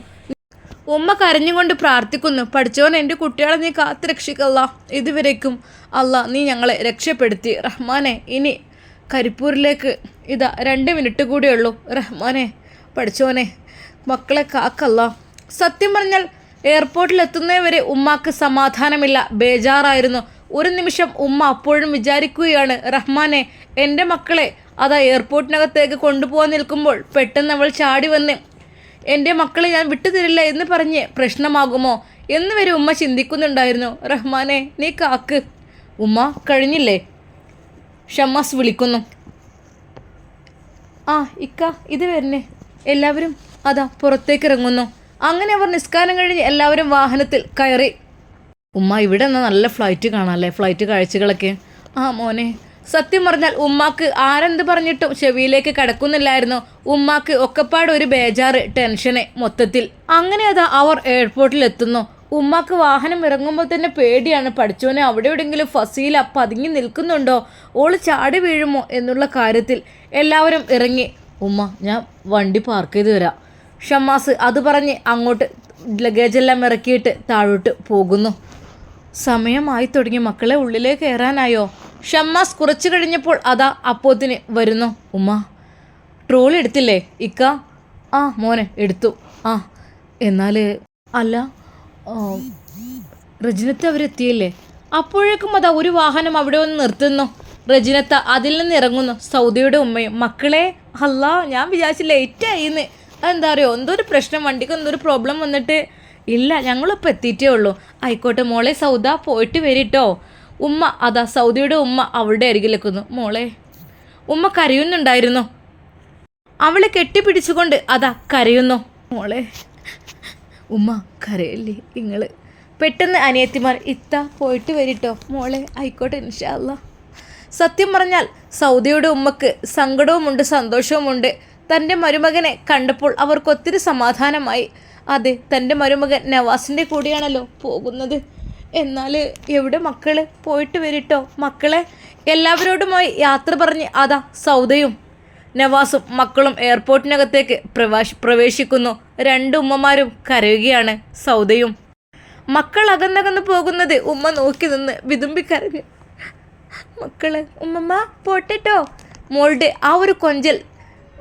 S1: ഉമ്മ കരഞ്ഞുകൊണ്ട് പ്രാർത്ഥിക്കുന്നു. പഠിച്ചവൻ എന്റെ കുട്ടികളെ നീ കാത്തു രക്ഷിക്കല്ല ഇതുവരേക്കും അല്ല നീ ഞങ്ങളെ രക്ഷപ്പെടുത്തി. റഹ്മാനെ ഇനി കരിപ്പൂരിലേക്ക്. ഇതാ രണ്ട് മിനിറ്റ് കൂടിയേ ഉള്ളൂ. റഹ്മാനെ പഠിച്ചോനെ മക്കളെ കാക്കല്ല. സത്യം പറഞ്ഞാൽ എയർപോർട്ടിൽ എത്തുന്നവരെ ഉമ്മാക്ക് സമാധാനമില്ല. ബേജാറായിരുന്നു. ഒരു നിമിഷം ഉമ്മ അപ്പോഴും വിചാരിക്കുകയാണ് റഹ്മാനെ എന്റെ മക്കളെ അതാ എയർപോർട്ടിനകത്തേക്ക് കൊണ്ടുപോകാൻ നിൽക്കുമ്പോൾ പെട്ടെന്ന് അവൾ ചാടി വന്ന് എന്റെ മക്കളെ ഞാൻ വിട്ടുതരില്ല എന്ന് പറഞ്ഞ് പ്രശ്നമാകുമോ? എന്ന് വരെ ഉമ്മ ചിന്തിക്കുന്നുണ്ടായിരുന്നു. റഹ്മാനെ നീ കാക്ക്. ഉമ്മ കഴിഞ്ഞില്ലേ? ഷമ്മാസ് വിളിക്കുന്നു. ആ ഇക്ക ഇത് വരുന്നേ എല്ലാവരും അതാ പുറത്തേക്ക് ഇറങ്ങുന്നു അങ്ങനെ അവർ നിസ്കാരം കഴിഞ്ഞ് എല്ലാവരും വാഹനത്തിൽ കയറി. ഉമ്മ ഇവിടെ നിന്ന് നല്ല ഫ്ലൈറ്റ് കാണാമല്ലേ ഫ്ലൈറ്റ് കാഴ്ചകളൊക്കെ. ആ മോനെ. സത്യം പറഞ്ഞാൽ ഉമ്മാക്ക് ആരെന്ത് പറഞ്ഞിട്ടും ചെവിയിലേക്ക് കിടക്കുന്നില്ലായിരുന്നു. ഉമ്മാക്ക് ഒക്കെപ്പാട് ഒരു ബേജാറ് ടെൻഷന് മൊത്തത്തിൽ. അങ്ങനെ അതാ അവർ എയർപോർട്ടിൽ എത്തുന്നു ഉമ്മാക്ക് വാഹനം ഇറങ്ങുമ്പോൾ തന്നെ പേടിയാണ്. പഠിച്ചോനെ അവിടെ എവിടെയെങ്കിലും ഫസീല പതുങ്ങി നിൽക്കുന്നുണ്ടോ? ഓൾ ചാടി വീഴുമോ? എന്നുള്ള കാര്യത്തിൽ എല്ലാവരും ഇറങ്ങി. ഉമ്മ ഞാൻ വണ്ടി പാർക്ക് ചെയ്ത് തരാം ഷമ്മാസ് അത് പറഞ്ഞ് അങ്ങോട്ട് ലഗേജെല്ലാം ഇറക്കിയിട്ട് താഴോട്ട് പോകുന്നു. സമയമായി തുടങ്ങി. മക്കളെ ഉള്ളിലേക്ക് കയറാനായോ? ഷമ്മാസ് കുറച്ച് കഴിഞ്ഞപ്പോൾ അതാ അപ്പോത്തിന് വരുന്നു. ഉമ്മ ട്രോൾ എടുത്തില്ലേ? ഇക്ക? ആ മോനെ എടുത്തു. ആ എന്നാൽ അല്ല റജിനത്ത് അവരെത്തിയില്ലേ? അപ്പോഴേക്കും അതാ ഒരു വാഹനം അവിടെ വന്ന് നിർത്തുന്നു. റജിനത്ത് അതിൽ നിന്ന് ഇറങ്ങുന്നു. സൗദിയുടെ ഉമ്മയും മക്കളെ അല്ല ഞാൻ വിചാരിച്ചു ലേറ്റായിന്ന് അതെന്താ പറയുക എന്തോ ഒരു പ്രശ്നം വണ്ടിക്ക് എന്തോ ഒരു പ്രോബ്ലം വന്നിട്ട്. ഇല്ല ഞങ്ങളിപ്പോൾ എത്തിയിട്ടേ ഉള്ളൂ. ആയിക്കോട്ടെ മോളെ സൗദ പോയിട്ട് വരിട്ടോ. ഉമ്മ അതാ സൗദിയുടെ ഉമ്മ അവളുടെ അരികിലെക്കുന്നു മോളെ ഉമ്മ കരയുന്നുണ്ടായിരുന്നു. അവളെ കെട്ടിപ്പിടിച്ചുകൊണ്ട് അതാ കരയുന്നു. മോളെ ഉമ്മ കരയല്ലേ നിങ്ങൾ പെട്ടെന്ന് അനിയത്തിമാർ ഇത്ത പോയിട്ട് വരിട്ടോ മോളെ ആയിക്കോട്ടെ ഇൻഷാല്ല സത്യം പറഞ്ഞാൽ സൗദിയുടെ ഉമ്മക്ക് സങ്കടവുമുണ്ട് സന്തോഷവുമുണ്ട്. തന്റെ മരുമകനെ കണ്ടപ്പോൾ അവർക്ക് ഒത്തിരി സമാധാനമായി. അതെ തന്റെ മരുമകൻ നവാസിന്റെ കൂടെയാണല്ലോ പോകുന്നത്. എന്നാൽ എവിടെ മക്കൾ പോയിട്ട് വരിട്ടോ മക്കളെ? എല്ലാവരോടുമായി യാത്ര പറഞ്ഞ് അതാ സൗദയും നവാസും മക്കളും എയർപോർട്ടിനകത്തേക്ക് പ്രവാശ് പ്രവേശിക്കുന്നു. രണ്ട് ഉമ്മമാരും കരയുകയാണ് സൗദയും. മക്കൾ അകന്നകന്ന് പോകുന്നത് ഉമ്മ നോക്കി നിന്ന് വിതുമ്പി കരഞ്ഞു. മക്കൾ ഉമ്മമ്മ പോട്ടെട്ടോ. മോളുടെ ആ ഒരു കൊഞ്ചൽ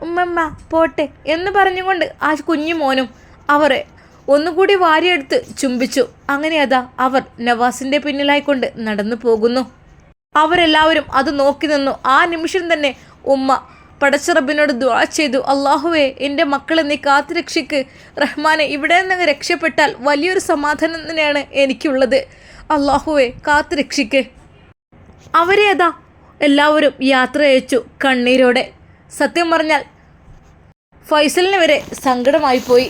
S1: ഉമ്മമ്മ പോട്ടെ എന്ന് പറഞ്ഞുകൊണ്ട് ആ കുഞ്ഞു മോനും അവരെ ഒന്നുകൂടി വാരിയെടുത്ത് ചുംബിച്ചു. അങ്ങനെ അതാ അവർ നവാസിന്റെ പിന്നിലായിക്കൊണ്ട് നടന്നു പോകുന്നു. അവരെല്ലാവരും അത് നോക്കി നിന്നു. ആ നിമിഷം തന്നെ ഉമ്മ പടച്ചറബിനോട് ദ്വാ ചെയ്തു. അള്ളാഹുവെ എന്റെ മക്കളെ നീ കാത്തു രക്ഷിക്ക് റഹ്മാനെ ഇവിടെ നിന്ന് രക്ഷപ്പെട്ടാൽ വലിയൊരു സമാധാനം തന്നെയാണ് എനിക്കുള്ളത്. അള്ളാഹുവെ കാത്തു രക്ഷിക്ക് അവരെ അതാ എല്ലാവരും യാത്ര അയച്ചു കണ്ണീരോടെ. സത്യം പറഞ്ഞാൽ ഫൈസലിന് വരെ സങ്കടമായി പോയി.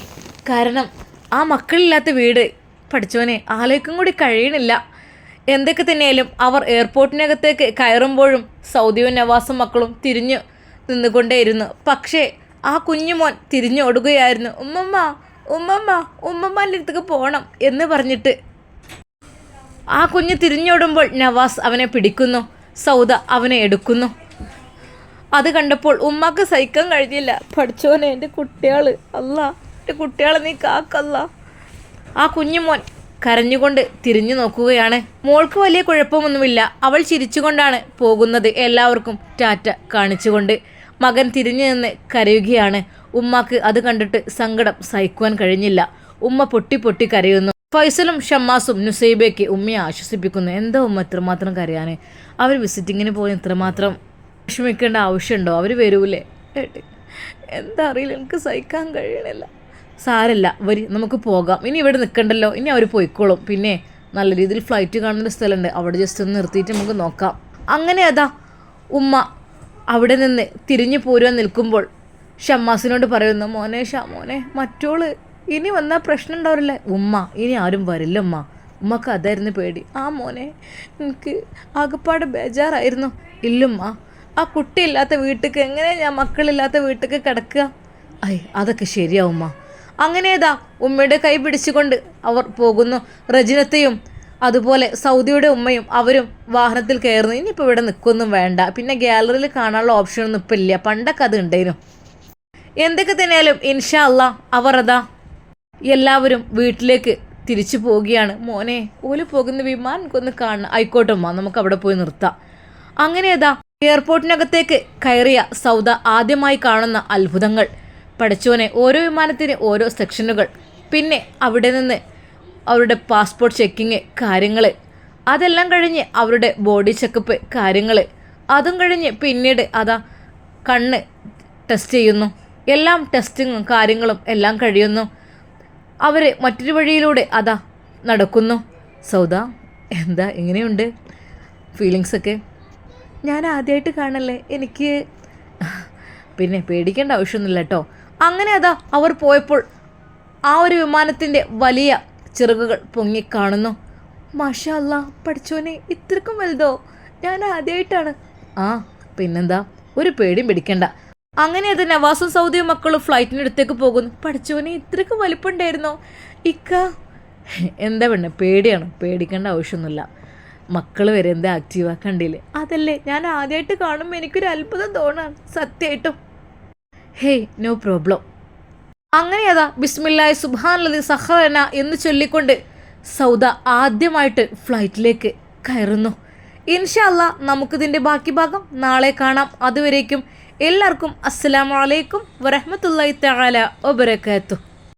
S1: കാരണം ആ മക്കളില്ലാത്ത വീട് പഠിച്ചവനെ ആലോചിക്കും കൂടി കഴിയണില്ല. എന്തൊക്കെ തന്നെയാലും അവർ എയർപോർട്ടിനകത്തേക്ക് കയറുമ്പോഴും സൗദിയും നവാസും മക്കളും തിരിഞ്ഞു നിന്നുകൊണ്ടേയിരുന്നു. പക്ഷേ ആ കുഞ്ഞുമോൻ തിരിഞ്ഞോടുകയായിരുന്നു. ഉമ്മമ്മ ഉമ്മമ്മ ഉമ്മമ്മന്റെ അടുത്തേക്ക് പോകണം എന്ന് പറഞ്ഞിട്ട്. ആ കുഞ്ഞ് തിരിഞ്ഞോടുമ്പോൾ നവാസ് അവനെ പിടിക്കുന്നു. സൗദ അവനെ എടുക്കുന്നു. അത് കണ്ടപ്പോൾ ഉമ്മക്ക് സഹിക്കാൻ കഴിഞ്ഞില്ല. പഠിച്ചോനെ എന്റെ കുട്ടികൾ അല്ല എന്റെ കുട്ടികളെ നീ കാക്കല്ല. ആ കുഞ്ഞുമോൻ കരഞ്ഞുകൊണ്ട് തിരിഞ്ഞു നോക്കുകയാണ്. മോൾക്ക് വലിയ കുഴപ്പമൊന്നുമില്ല. അവൾ ചിരിച്ചുകൊണ്ടാണ് പോകുന്നത് എല്ലാവർക്കും ടാറ്റ കാണിച്ചുകൊണ്ട്. മകൻ തിരിഞ്ഞു നിന്ന് കരയുകയാണ്. ഉമ്മാക്ക് അത് കണ്ടിട്ട് സങ്കടം സഹിക്കുവാൻ കഴിഞ്ഞില്ല. ഉമ്മ പൊട്ടി പൊട്ടി കരയുന്നു. ഫൈസലും ഷമ്മാസും നുസൈബയ്ക്ക് ഉമ്മയെ ആശ്വസിപ്പിക്കുന്നു. എന്താ ഉമ്മ ഇത്രമാത്രം കരയാൻ അവർ വിസിറ്റിങ്ങിന് പോയി ഇത്രമാത്രം വിഷമിക്കേണ്ട ആവശ്യമുണ്ടോ? അവർ വരൂലേ? എന്താ അറിയില്ല. എനിക്ക് സഹിക്കാൻ കഴിയണില്ല. സാരല്ല വരി നമുക്ക് പോകാം. ഇനി ഇവിടെ നിൽക്കണ്ടല്ലോ. ഇനി അവർ പോയിക്കോളും. പിന്നെ നല്ല രീതിയിൽ ഫ്ലൈറ്റ് കാണുന്ന സ്ഥലമുണ്ട്. അവിടെ ജസ്റ്റ് ഒന്ന് നിർത്തിയിട്ട് നമുക്ക് നോക്കാം. അങ്ങനെ അതാ ഉമ്മ അവിടെ നിന്ന് തിരിഞ്ഞു പോരുവാൻ നിൽക്കുമ്പോൾ ഷമ്മാസിനോട് പറയുന്നു മോനെ ഷാ മോനെ മറ്റോൾ ഇനി വന്നാൽ പ്രശ്നം ഉണ്ടാവില്ലേ. ഉമ്മ ഇനി ആരും വരില്ല ഉമ്മ. ഉമ്മക്ക് അതായിരുന്നു പേടി. ആ മോനെ എനിക്ക് ആകപ്പാട് ബേജാറായിരുന്നു. ഇല്ലുമ്മ ആ കുട്ടിയില്ലാത്ത വീട്ടിലേക്ക് എങ്ങനെ ഞാൻ മക്കളില്ലാത്ത വീട്ടിലേക്ക് കിടക്കുക? ഐ അതൊക്കെ ശരിയാവുമ്മ അങ്ങനേതാ ഉമ്മയുടെ കൈ പിടിച്ചുകൊണ്ട് അവർ പോകുന്നു. റജിനത്തെയും അതുപോലെ സൗദിയുടെ ഉമ്മയും അവരും വാഹനത്തിൽ കയറുന്നു. ഇനിയിപ്പോൾ ഇവിടെ നിൽക്കൊന്നും വേണ്ട. പിന്നെ ഗ്യാലറിയിൽ കാണാനുള്ള ഓപ്ഷനൊന്നും ഇപ്പം ഇല്ല. പണ്ടൊക്കെ അത് ഉണ്ടായിരുന്നു എന്തൊക്കെ തന്നെയാലും ഇൻഷാ അല്ല അവർ അതാ എല്ലാവരും വീട്ടിലേക്ക് തിരിച്ചു പോവുകയാണ്. മോനെ ഓൽ പോകുന്ന വിമാനം ഒന്ന് കാണണം. ആയിക്കോട്ടെ ഉമ്മ നമുക്ക് അവിടെ പോയി നിർത്താം. അങ്ങനെ അതാ എയർപോർട്ടിനകത്തേക്ക് കയറിയ സൗദ ആദ്യമായി കാണുന്ന അത്ഭുതങ്ങൾ. പഠിച്ചോനെ ഓരോ വിമാനത്തിന് ഓരോ സെക്ഷനുകൾ പിന്നെ അവിടെ നിന്ന് അവരുടെ പാസ്പോർട്ട് ചെക്കിങ് കാര്യങ്ങൾ അതെല്ലാം കഴിഞ്ഞ് അവരുടെ ബോഡി ചെക്കപ്പ് കാര്യങ്ങൾ അതും കഴിഞ്ഞ് പിന്നീട് അതാ കണ്ണ് ടെസ്റ്റ് ചെയ്യുന്നു. എല്ലാം ടെസ്റ്റിങ്ങും കാര്യങ്ങളും എല്ലാം കഴിയുന്നു. അവർ മറ്റൊരു വഴിയിലൂടെ അതാ നടക്കുന്നു. സൗദ എന്താ എങ്ങനെയുണ്ട് ഫീലിങ്സൊക്കെ ഞാൻ ആദ്യമായിട്ട് കാണല്ലേ? എനിക്ക് പിന്നെ പേടിക്കേണ്ട ആവശ്യമൊന്നുമില്ല കേട്ടോ. അങ്ങനെ അതാ അവർ പോയപ്പോൾ ആ ഒരു വിമാനത്തിന്റെ വലിയ ചിറകുകൾ പൊങ്ങിക്കാണുന്നു മാഷല്ല പഠിച്ചോനെ ഇത്രക്കും വലുതോ? ഞാൻ ആദ്യമായിട്ടാണ് ആ പിന്നെന്താ? ഒരു പേടിയും പിടിക്കണ്ട. അങ്ങനെ അത് നവാസും സൗദിയും മക്കളും ഫ്ലൈറ്റിനടുത്തേക്ക് പോകുന്നു. പഠിച്ചോനെ ഇത്രക്കും വലിപ്പുണ്ടായിരുന്നോ? ഇക്ക. എന്താ പെണ്ണ് പേടിയാണ്? പേടിക്കേണ്ട ആവശ്യമൊന്നുമില്ല. മക്കൾ വരെ എന്താ ആക്റ്റീവാ കണ്ടില്ലേ? അതല്ലേ ഞാൻ ആദ്യമായിട്ട് കാണുമ്പോൾ എനിക്കൊരു അത്ഭുതം തോന്നാണ് സത്യമായിട്ടും ഹേയ് നോ പ്രോബ്ലം അങ്ങനെ അതാ ബിസ്മില്ലായ് സുബാനലതി സഹറന എന്ന് ചൊല്ലിക്കൊണ്ട് സൗദ ആദ്യമായിട്ട് ഫ്ലൈറ്റിലേക്ക് കയറുന്നു. ഇൻഷല്ല നമുക്കിതിന്റെ ബാക്കി ഭാഗം നാളെ കാണാം. അതുവരേക്കും എല്ലാവർക്കും അസ്സാം വലൈക്കും വരഹമത്തല്ലാ തആല വബറകാതുഹു.